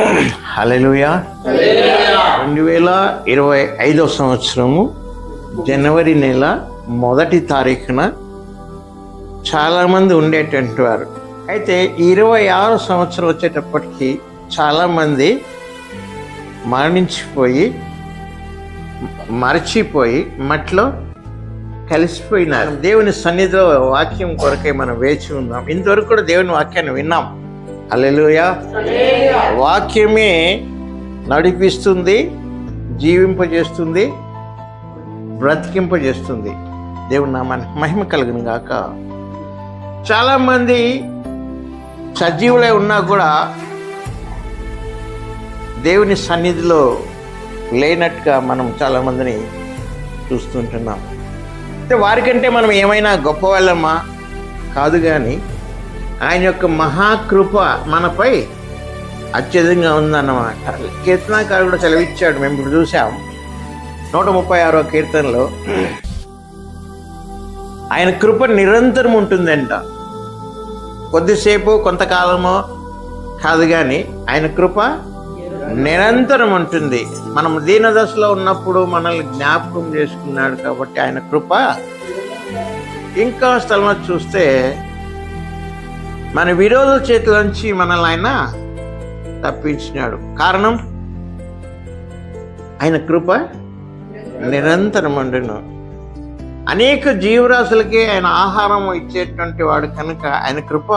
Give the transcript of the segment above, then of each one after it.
హలలుయా రెండు వేల ఇరవై ఐదో సంవత్సరము జనవరి నెల మొదటి తారీఖున చాలామంది ఉండేటువంటి వారు. అయితే ఇరవై ఆరు సంవత్సరం వచ్చేటప్పటికి చాలామంది మరణించిపోయి మరచిపోయి మట్లో కలిసిపోయినారు. దేవుని సన్నిధిలో వాక్యం కొరకై మనం వేచి ఉన్నాం. ఇంతవరకు కూడా దేవుని వాక్యాన్ని విన్నాం. అల్లెలుయా. వాక్యమే నడిపిస్తుంది జీవింపజేస్తుంది బ్రతికింపజేస్తుంది. దేవుని నామానికి మహిమ కలుగును గాక. చాలామంది సజీవులై ఉన్నా కూడా దేవుని సన్నిధిలో లేనట్టుగా మనం చాలామందిని చూస్తుంటున్నాం. అంటే వారికంటే మనం ఏమైనా గొప్పవాళ్ళమా? కాదు కానీ ఆయన యొక్క మహాకృప మనపై అత్యధికంగా ఉందన్నమాట. కీర్తనాకారుడు కూడా సెలవిచ్చాడు మేము ఇప్పుడు చూసాం నూట ముప్పై ఆరో కీర్తనలో ఆయన కృప నిరంతరం ఉంటుందంట. కొద్దిసేపు కొంతకాలమో కాదు కానీ ఆయన కృప నిరంతరం ఉంటుంది. మనం దీనదశలో ఉన్నప్పుడు మనల్ని జ్ఞాపకం చేసుకున్నాడు కాబట్టి ఆయన కృప. ఇంకా స్థలం చూస్తే మన విరోధుల నుంచి మనల్ని ఆయన తప్పించినాడు. కారణం? ఆయన కృప నిరంతరం ఉండును. అనేక జీవరాశులకి ఆయన ఆహారం ఇచ్చేటువంటి వాడు కనుక ఆయన కృప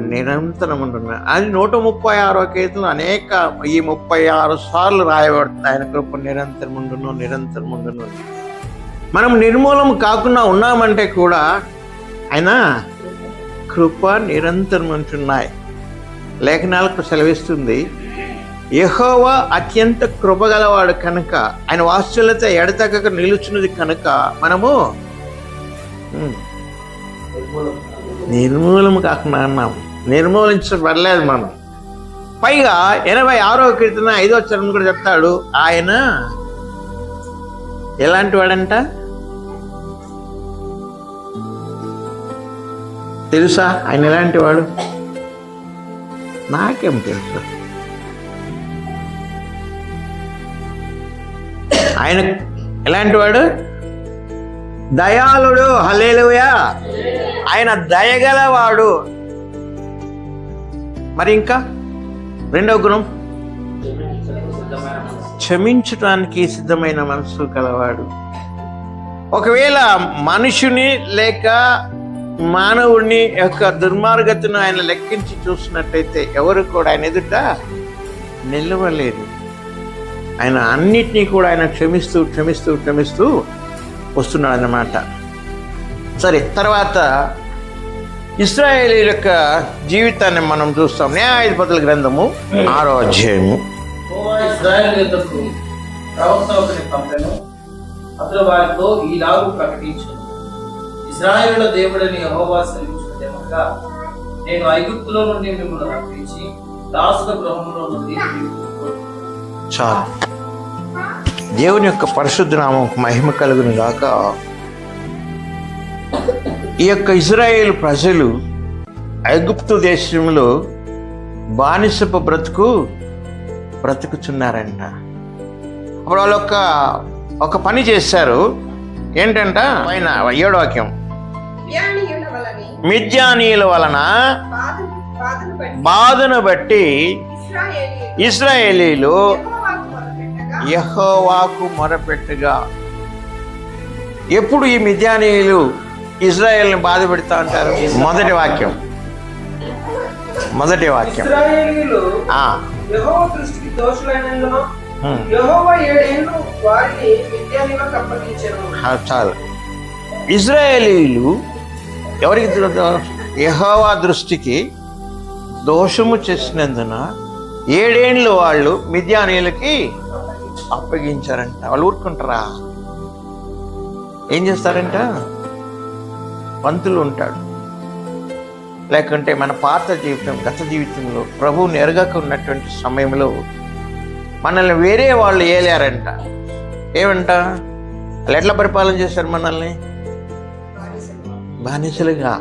నిరంతరం ఉంటుంది అది నూట ముప్పై ఆరో కేసులు అనేక ఈ ముప్పై ఆరు సార్లు రాయబడుతుంది. ఆయన కృప నిరంతరం ఉండును నిరంతరం ఉండును. మనం నిర్మూలం కాకుండా ఉన్నామంటే కూడా ఆయన కృప నిరంతరం ఉంటున్నాయి. లేఖనాలకు సెలవిస్తుంది యహోవా అత్యంత కృపగలవాడు కనుక ఆయన వాస్తులత ఎడతగక నిలుచున్నది కనుక మనము ఉమ్, నిర్మూలము కాకుండా అన్నాం నిర్మూలించబడలేదు మనం. పైగా ఎనభై ఆరో కీర్తన ఐదో చరణం కూడా చెప్తాడు ఆయన ఎలాంటి వాడంట? తెలుసా? ఆయన ఎలాంటి వాడు? నాకేం తెలుసు. ఆయన ఎలాంటి వాడు? దయాళుడు. హలేలుయా ఆయన దయగలవాడు. మరి ఇంకా? రెండవ గుణం? క్షమించటానికి సిద్ధమైన మనసు కలవాడు ఒకవేళ మనుషుని లేక మానవుడిని యొక్క దుర్మార్గతను ఆయన లెక్కించి చూసినట్టయితే ఎవరు కూడా ఆయన ఎదుట నిలవలేరు ఆయన అన్నిటినీ కూడా ఆయన క్షమిస్తూ క్షమిస్తూ క్షమిస్తూ వస్తున్నాడు అన్నమాట సరే తర్వాత ఇస్రాయేల్ యొక్క జీవితాన్ని మనం చూస్తాం. న్యాయాధిపతుల గ్రంథము ఆరో అధ్యాయము. యెహోవా ప్రవక్త ఒకరిని పంపెను. అతడు వారితో ఈలాగు ప్రకటించు. ఇశ్రాయేలుల దేవుడని యహోవా యెహోవా సెలవించుకునేమనగా నేను ఐగుప్తులో నుండి మిమ్మల్ని రప్పించి దాసుల గృహంలో నుండి చాలు. దేవుని యొక్క పరిశుద్ధ నామం మహిమ కలుగును గాక. ఈ యొక్క ఇజ్రాయేల్ ప్రజలు ఐగుప్తు దేశంలో బానిసపు బ్రతుకు బ్రతుకుచున్నారంట అప్పుడు వాళ్ళు ఒక ఒక పని చేశారు. ఏంటంట? పైన ఏడు వాక్యం. మిద్యానీయుల వలని బాధను బట్టి ఇస్రాయేలీలు యెహోవాకు మొరపెట్టగా ఎప్పుడు ఈ మిద్యానీయులు ఇజ్రాయెల్ని బాధ పెడతా ఉంటారు? మొదటి వాక్యం. మొదటి వాక్యం. ఇశ్రాయేలీయులు ఆ, యెహోవా దృష్టికి దోషులైనందున హ్మ్, యెహోవా ఏడేళ్ళు వారిని మిద్యానీయులకు అప్పగించెను. ఆ, చాలు. ఇజ్రాయేలీలు ఎవరికి యహోవా దృష్టికి దోషము చేసినందున ఏడేండ్లు వాళ్ళు మిద్యానీయులకి అప్పగించారంట. వాళ్ళు ఊరుకుంటారా? ఏం చేస్తారంట? పంతులు ఉంటాడు లేకుంటే మన పాత జీవితం గత జీవితంలో ప్రభువుని ఎరగక ఉన్నటువంటి సమయంలో మనల్ని వేరే వాళ్ళు ఏలారంట. ఏమంట? వాళ్ళు ఎట్లా పరిపాలన చేశారు మనల్ని. బానిసలుగా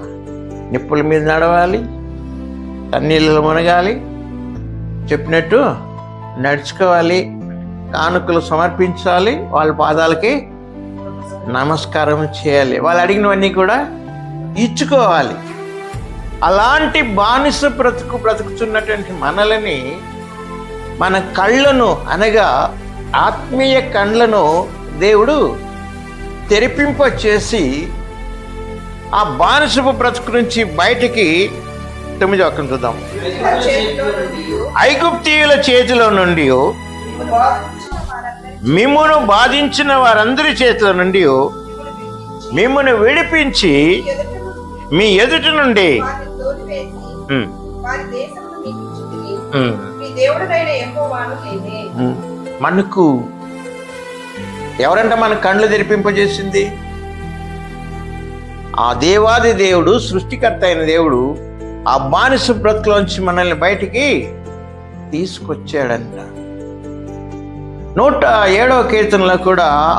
నిప్పుల మీద నడవాలి తన్నీళ్ళు మునగాలి చెప్పినట్టు నడుచుకోవాలి కానుకలు సమర్పించాలి వాళ్ళ పాదాలకి నమస్కారం చేయాలి. వాళ్ళు అడిగినవన్నీ కూడా ఇచ్చుకోవాలి. అలాంటి బానిస బ్రతుకు బ్రతుకుతున్నటువంటి మనలని మన కళ్ళను అనగా ఆత్మీయ కళ్ళను దేవుడు తెరిపింప చేసి ఆ బానిసపు బ్రతుకు నుంచి బయటికి తొమ్మిది ఒక్కని చూద్దాం. చేతిలో ఐగుప్తీయుల చేతిలో నుండి బాధించిన మిమ్మును బాధించిన వారందరి చేతిలో నుండి మిమ్మును విడిపించి మీ ఎదుటి నుండి మనకు ఎవరంటే మన కళ్ళు తెరిపింపజేసింది? ఆ దేవాది దేవుడు సృష్టికర్త అయిన దేవుడు ఆ బానిస బ్రతుకులోంచి మనల్ని బయటికి తీసుకొచ్చాడంట. నూట ఏడవ కీర్తనలో కూడా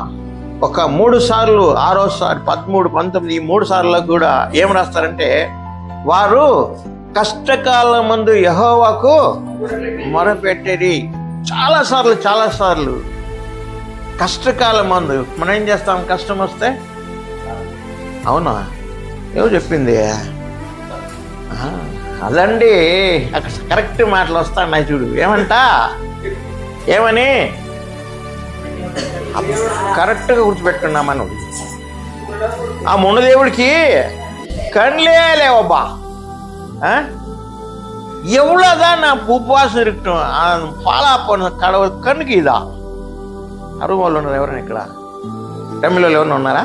ఒక మూడు సార్లు ఆరోసారి పదమూడు పంతొమ్మిది మూడు సార్లు కూడా ఏం రాస్తారంటే వారు కష్టకాలం మందు యహోవాకు మొరపెట్టేది. చాలా సార్లు చాలా సార్లు కష్టకాలం మందు మనం ఏం చేస్తాం? కష్టం వస్తే అవునా? ఏమో చెప్పింది. అదండి. అక్కడ కరెక్ట్ మాటలు వస్తా నా చూడు. ఏమంటా? ఏమని? కరెక్ట్గా గుర్తుపెట్టుకున్నా మనం. ఆ మున్న దేవుడికి కండ్లే లేవబ్బా. ఎవడదా నా ఉపవాసం ఇరుకుటం పాలాపను కడవ కన్నుకి ఇదా? అరుగు వాళ్ళు ఉన్నారు ఎవరైనా ఇక్కడ? తమిళ ఎవరైనా ఉన్నారా?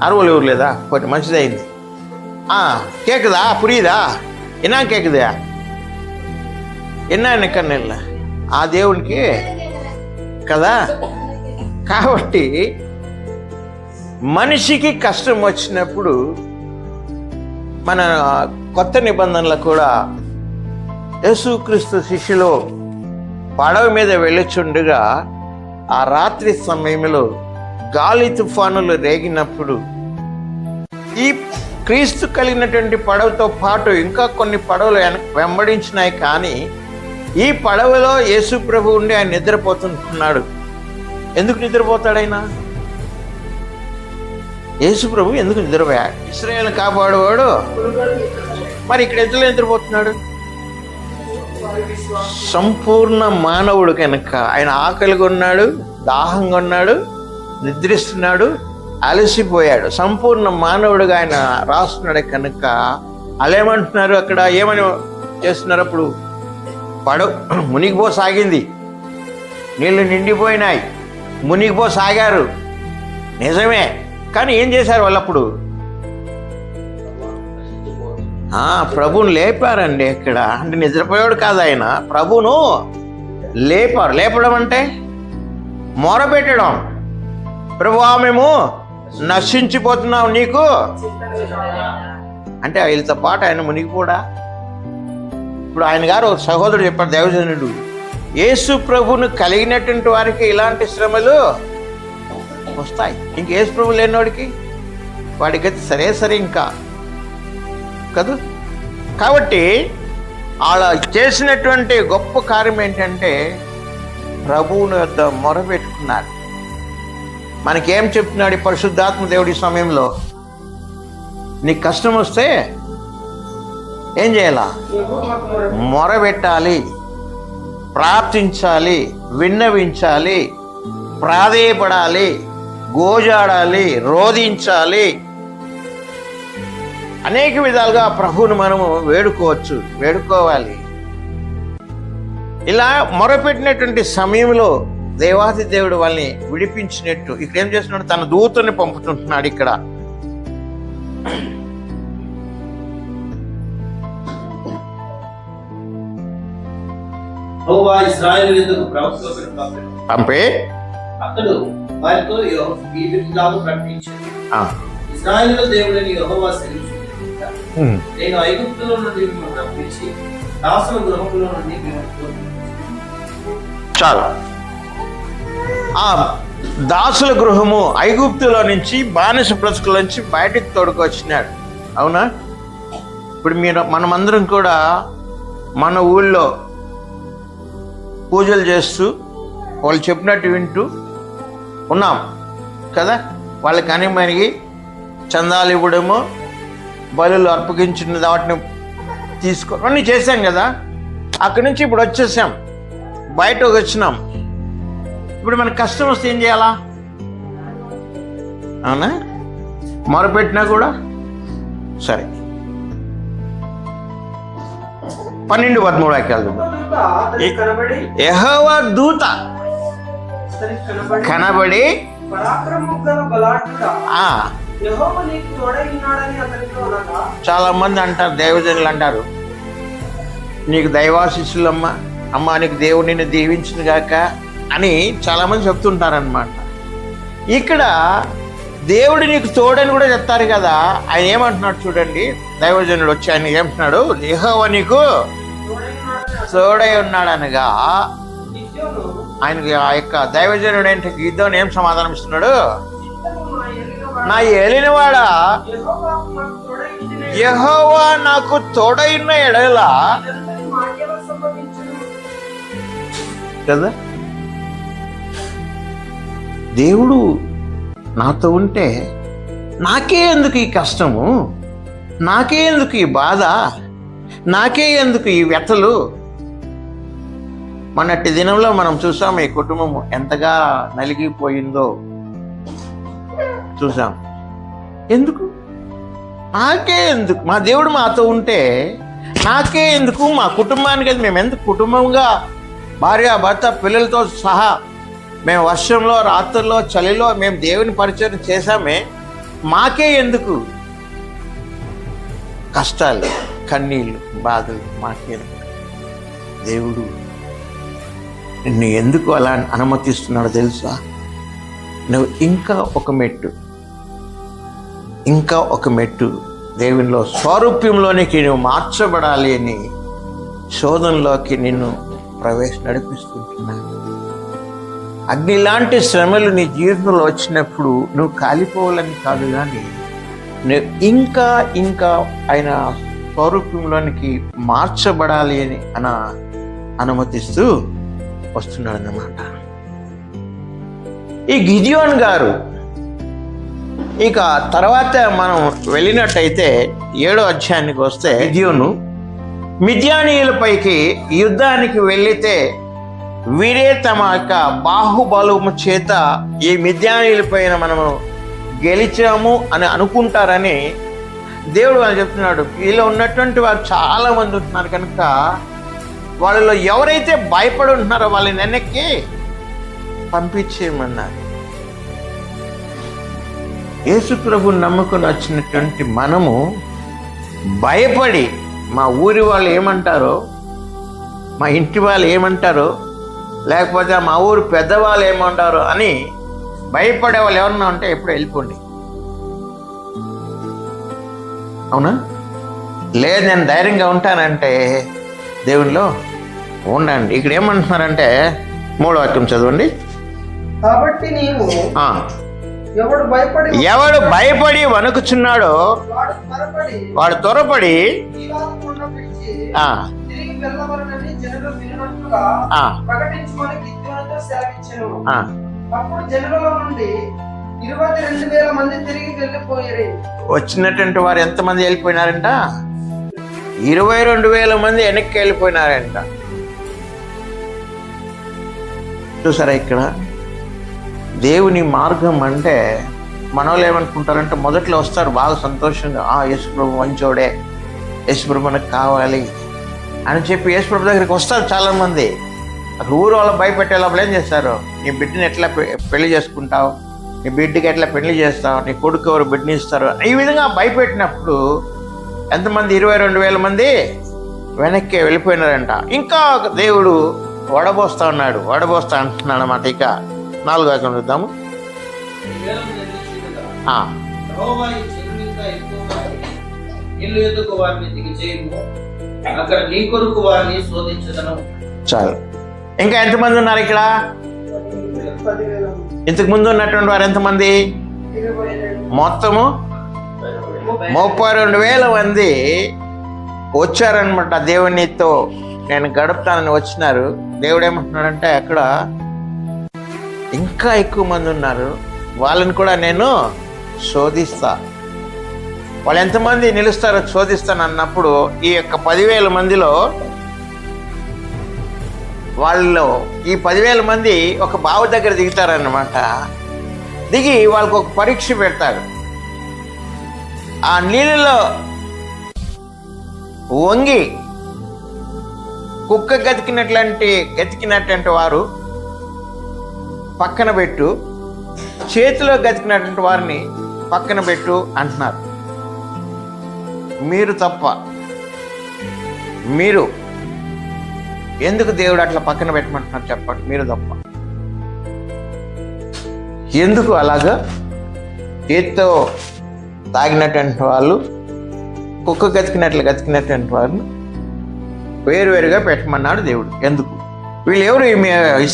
ఉన్నారా అరువులు ఎవరు లేదా కొంచెం మంచిదైంది ఆ கேக்குதா புரியுதா என்ன கேக்குது என்ன కన్ను இல்லை ఆ దేవునికి కదా కాబట్టి మనిషికి కష్టం వచ్చినప్పుడు మన కొత్త నిబంధనలు కూడా యేసుక్రీస్తు శిష్యులు పడవ మీద వెళ్ళుచుండగా ఆ రాత్రి సమయంలో గాలి తుఫానులు రేగినప్పుడు ఈ క్రీస్తు కలిగినటువంటి పడవతో పాటు ఇంకా కొన్ని పడవలు వెంబడించినాయి కానీ ఈ పడవలో యేసు ప్రభు ఉండి ఆయన నిద్రపోతున్నాడు ఎందుకు నిద్రపోతాడు ఆయన యేసు ప్రభు ఎందుకు నిద్రపోయాడు ఇస్రాయల్ కాపాడేవాడు మరి ఇక్కడ ఎందులో నిద్రపోతున్నాడు? సంపూర్ణ మానవుడు కనుక ఆయన ఆకలిగా ఉన్నాడు దాహంగా ఉన్నాడు నిద్రిస్తున్నాడు అలసిపోయాడు. సంపూర్ణ మానవుడుగా ఆయన రాస్తున్నాడు కనుక అలేమంటున్నారు అక్కడ ఏమని చేస్తున్నారు అప్పుడు? పడవ మునిగిపోసాగింది నీళ్ళు నిండిపోయినాయి. మునిగిపోసాగారు నిజమే. కానీ ఏం చేశారు వాళ్ళప్పుడు? ఆ, ప్రభువును లేపారండి ఇక్కడ. అంటే నిద్రపోయాడు కాదు ఆయన. ప్రభును లేపారు. లేపడం అంటే మొరపెట్టడం. ప్రభువా మేము నశించిపోతున్నాం నీకు. అంటే వీళ్ళతో పాటు ఆయన మునిగిపోడా ఇప్పుడు ఆయన గారు ఒక సహోదరుడు చెప్పాడు దేవజనుడు. యేసు ప్రభును కలిగినటువంటి వారికి ఇలాంటి శ్రమలు వస్తాయి. ఇంక యేసు ప్రభు లేనివాడికి వాడి సరే సరే ఇంకా. కదూ? కాబట్టి అలా చేసినటువంటి గొప్ప కార్యం ఏంటంటే ప్రభువుని యొద్ద మొరపెట్టుకున్నారు. మనకేం చెప్తున్నాడు ఈ పరిశుద్ధాత్మ దేవుడి సమయంలో? నీకు కష్టం వస్తే ఏం చేయాలా? మొరబెట్టాలి ప్రార్థించాలి విన్నవించాలి ప్రాధేయపడాలి గోజాడాలి రోధించాలి. అనేక విధాలుగా ప్రభువును మనము వేడుకోవచ్చు వేడుకోవాలి. ఇలా మొరపెట్టినటువంటి సమయంలో దేవాది దేవుడు వాళ్ళని విడిపించినట్టు. ఇక్కడ ఏం చేస్తున్నాడు? తన దూతని పంపుతుంటున్నాడు ఇక్కడ. పంపే? అతడు వారితో ఈ విధంగా ప్రకటించాడు. దేవుడని యెహోవా నేను ఐగుప్తులో నుండి మిమ్మల్ని రప్పించి దాసుల గృహంలో నుండి మిమ్మల్ని. చాలు. ఆ దాసుల గృహము ఐగుప్తులో నుంచి బానిస బ్రతుకుల నుంచి బయటకు తోడుకొచ్చినాడు. అవునా? ఇప్పుడు మీరు మనమందరం కూడా మన ఊళ్ళో పూజలు చేస్తూ వాళ్ళు చెప్పినట్టు వింటూ ఉన్నాం కదా? వాళ్ళకి అని మనకి చందాలు ఇవ్వడము బలులు అర్పగించిన వాటిని తీసుకో అన్నీ చేశాం కదా? అక్కడి నుంచి ఇప్పుడు వచ్చేసాం. బయటకు వచ్చినాం. ఇప్పుడు మనకు కష్టం వస్తే ఏం చేయాలా? అవునా? మొరపెట్టినా కూడా? సరే. పన్నెండు పదమూడు వాక్యాలు చూద్దాం. దూత. కనబడి చాలా మంది అంటారు దైవజనులు అంటారు. నీకు దైవాశిష్యులమ్మ. అమ్మ నీకు దేవుడు నిన్ను దీవించిన గాక. అని చాలా మంది చెప్తుంటారనమాట ఇక్కడ దేవుడు నీకు తోడని కూడా చెప్తారు కదా ఆయన ఏమంటున్నాడు చూడండి దైవజనుడు వచ్చి ఆయన ఏమంటున్నాడు యెహోవా నీకు తోడై ఉన్నాడనగా నిత్యమును ఆయనకి ఆ యొక్క దైవజనుడు ఏంటి గిద్దోని ఏం సమాధానం ఇస్తున్నాడు నా ఏలినవాడా యెహోవా నాకు తోడైన ఎడలా? కదా దేవుడు నాతో ఉంటే నాకే ఎందుకు ఈ కష్టము? నాకే ఎందుకు ఈ బాధ? నాకే ఎందుకు ఈ వ్యతలు మొన్నటి దినంలో మనం చూసాం ఈ కుటుంబం ఎంతగా నలిగిపోయిందో. చూసాం. ఎందుకు? నాకే ఎందుకు? మా దేవుడు మాతో ఉంటే నాకే ఎందుకు? మా కుటుంబానికి మేము ఎందుకు కుటుంబంగా భార్య భర్త పిల్లలతో సహా మేము వర్షంలో రాత్రుల్లో చలిలో మేము దేవుని పరిచయం చేశామే మాకే ఎందుకు? కష్టాలు కన్నీళ్ళు బాధలు మాకే. దేవుడు నిన్ను ఎందుకు అలా అనుమతిస్తున్నాడో తెలుసా? నువ్వు ఇంకా ఒక మెట్టు ఇంకా ఒక మెట్టు దేవునిలో స్వారూప్యంలోనికి నువ్వు మార్చబడాలి అని శోధనలోకి నిన్ను ప్రవేశ నడిపిస్తుంది. అగ్ని లాంటి శ్రమలు నీ జీవితంలో వచ్చినప్పుడు నువ్వు కాలిపోవాలని కాదు కానీ నువ్వు ఇంకా ఇంకా ఆయన స్వరూప్యంలోనికి మార్చబడాలి అని అన అనుమతిస్తూ వస్తున్నాడు అన్నమాట ఈ గిజియోన్ గారు ఇక తర్వాత మనం వెళ్ళినట్టయితే ఏడో అధ్యాయానికి వస్తే గిజియోను మిద్యానీయులపైకి యుద్ధానికి వెళ్ళితే వీరే తమ యొక్క బాహుబలము చేత ఈ మిద్యానీయులపైన మనము గెలిచాము అని అనుకుంటారని దేవుడు అని చెప్తున్నాడు. వీళ్ళు ఉన్నటువంటి వారు చాలామంది ఉంటున్నారు కనుక వాళ్ళలో ఎవరైతే భయపడి ఉంటున్నారో వాళ్ళని వెనక్కి పంపించేయమన్నారు. యేసుప్రభు నమ్మకం వచ్చినటువంటి మనము భయపడి మా ఊరి వాళ్ళు ఏమంటారో మా ఇంటి వాళ్ళు ఏమంటారో లేకపోతే మా ఊరు పెద్దవాళ్ళు ఏమంటారో అని భయపడే వాళ్ళు ఎవరన్నా ఉంటే ఎప్పుడు వెళ్ళిపోండి. అవునా? లేదు నేను ధైర్యంగా ఉంటానంటే దేవునిలో ఉండండి. ఇక్కడ ఏమంటున్నారంటే మూడో వాక్యం చదవండి. కాబట్టి నీవు ఎవడు భయపడి ఎవడు భయపడి వణుకుచున్నాడో వాడు త్వరపడి వాడు త్వరపడి ఈలాకుండా పిలిచి ఆ, తిరిగి వెళ్ళవలనని జనులు వినట్టుగా ఆ, ప్రకటించమని గిద్యోనుతో సెలవిచ్చెను ఆ. అప్పుడు జనులలో నుండి ఇరవై రెండు వేల మంది తిరిగి వెళ్ళిపోయారు. వచ్చినటువంటి వారు ఎంతమంది వెళ్ళిపోయినారంట? ఇరవై రెండు వేల మంది వెనక్కి వెళ్ళిపోయినారంట. చూసారా ఇక్కడ? దేవుని మార్గం అంటే మనోళ్ళు ఏమనుకుంటారంటే మొదట్లో వస్తారు బాగా సంతోషంగా ఆ యేసుప్రభు మంచోడే యేసుప్రభు మనకు కావాలి. అని చెప్పి యేసుప్రభు దగ్గరికి వస్తారు చాలామంది. అక్కడ ఊరు వాళ్ళు భయపెట్టే లోపల ఏం చేస్తారు? నీ బిడ్డని ఎట్లా పె- పెళ్ళి చేసుకుంటావు? నీ బిడ్డకి ఎట్లా పెళ్ళి చేస్తావు? నీ కొడుకు ఎవరు బిడ్డని ఇస్తారు? ఈ విధంగా భయపెట్టినప్పుడు ఎంతమంది? ఇరవై రెండు వేల మంది వెనక్కి వెళ్ళిపోయినారంట. ఇంకా ఒక దేవుడు వడబోస్తా ఉన్నాడు. వడబోస్తా అంటున్నాడు అన్నమాట. ఇక నాలుగు వాక్యం చూద్దాము. ఈ ఎదుకు వారిని దిగి చేయము అక్కడ నీ కొరకు వారిని శోధించదను. చాలు. ఇంకా ఎంతమంది ఉన్నారు ఇక్కడ? ఇంతకు ముందు ఉన్నటువంటి వారు ఎంతమంది? మొత్తము ముప్పై రెండు వేల మంది వచ్చారనమాట దేవునితో నేను గడుపుతానని వచ్చినారు. దేవుడు ఏమంటున్నాడంటే అక్కడ ఇంకా ఎక్కువ మంది ఉన్నారు. వాళ్ళని కూడా నేను శోధిస్తా. వాళ్ళు ఎంతమంది నిలుస్తారో శోధిస్తాను అన్నప్పుడు ఈ యొక్క పదివేల మందిలో వాళ్ళు ఈ పదివేల మంది ఒక బావి దగ్గర దిగుతారన్నమాట. దిగి వాళ్ళకు ఒక పరీక్ష పెడతారు. ఆ నీళ్ళలో వంగి కుక్క గతికినట్లాంటి గతికినటువంటి వారు పక్కన పెట్టు చేతిలో గతికినటువంటి వారిని పక్కన పెట్టు అంటున్నారు. మీరు తప్ప. మీరు. ఎందుకు దేవుడు అట్లా పక్కన పెట్టమంటున్నారు చెప్పండి. మీరు తప్ప. ఎందుకు అలాగా? చేత్తో తాగినటువంటి వాళ్ళు కుక్క గతికినట్లు గతికినటువంటి వాళ్ళు వేరువేరుగా పెట్టమన్నాడు దేవుడు. ఎందుకు? వీళ్ళు ఎవరు ఈ మీ-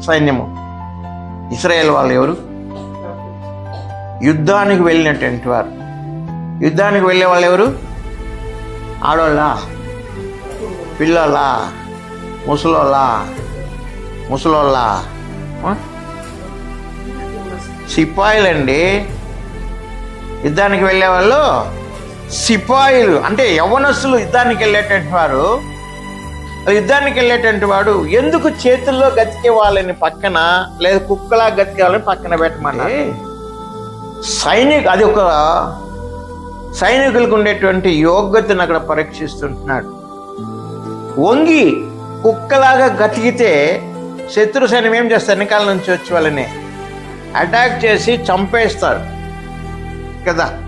సైన్యము? ఇస్రాయెల్ వాళ్ళు ఎవరు? యుద్ధానికి వెళ్ళినటువంటి వారు. యుద్ధానికి వెళ్ళే వాళ్ళు ఎవరు? ఆడోళ్ళ? పిల్లల ముసలోళ్ళ? ముసలోళ్ళ? సిపాయిలండి. యుద్ధానికి వెళ్ళే వాళ్ళు సిపాయిలు. అంటే యవనస్తులు యుద్ధానికి వెళ్ళేటువంటి వారు. యుద్ధానికి వెళ్ళేటువంటి వాడు ఎందుకు చేతుల్లో గతికే వాళ్ళని పక్కన లేదా కుక్కలా గతికే వాళ్ళని పక్కన పెట్టమన్నా సైనిక అది ఒక సైనికులకు ఉండేటువంటి యోగ్యతను అక్కడ పరీక్షిస్తుంటున్నాడు. వంగి కుక్కలాగా గతికితే శత్రు సైన్యం ఏం చేస్తారు? వెనకాల నుంచి వచ్చి వాళ్ళని అటాక్ చేసి చంపేస్తారు. కదా?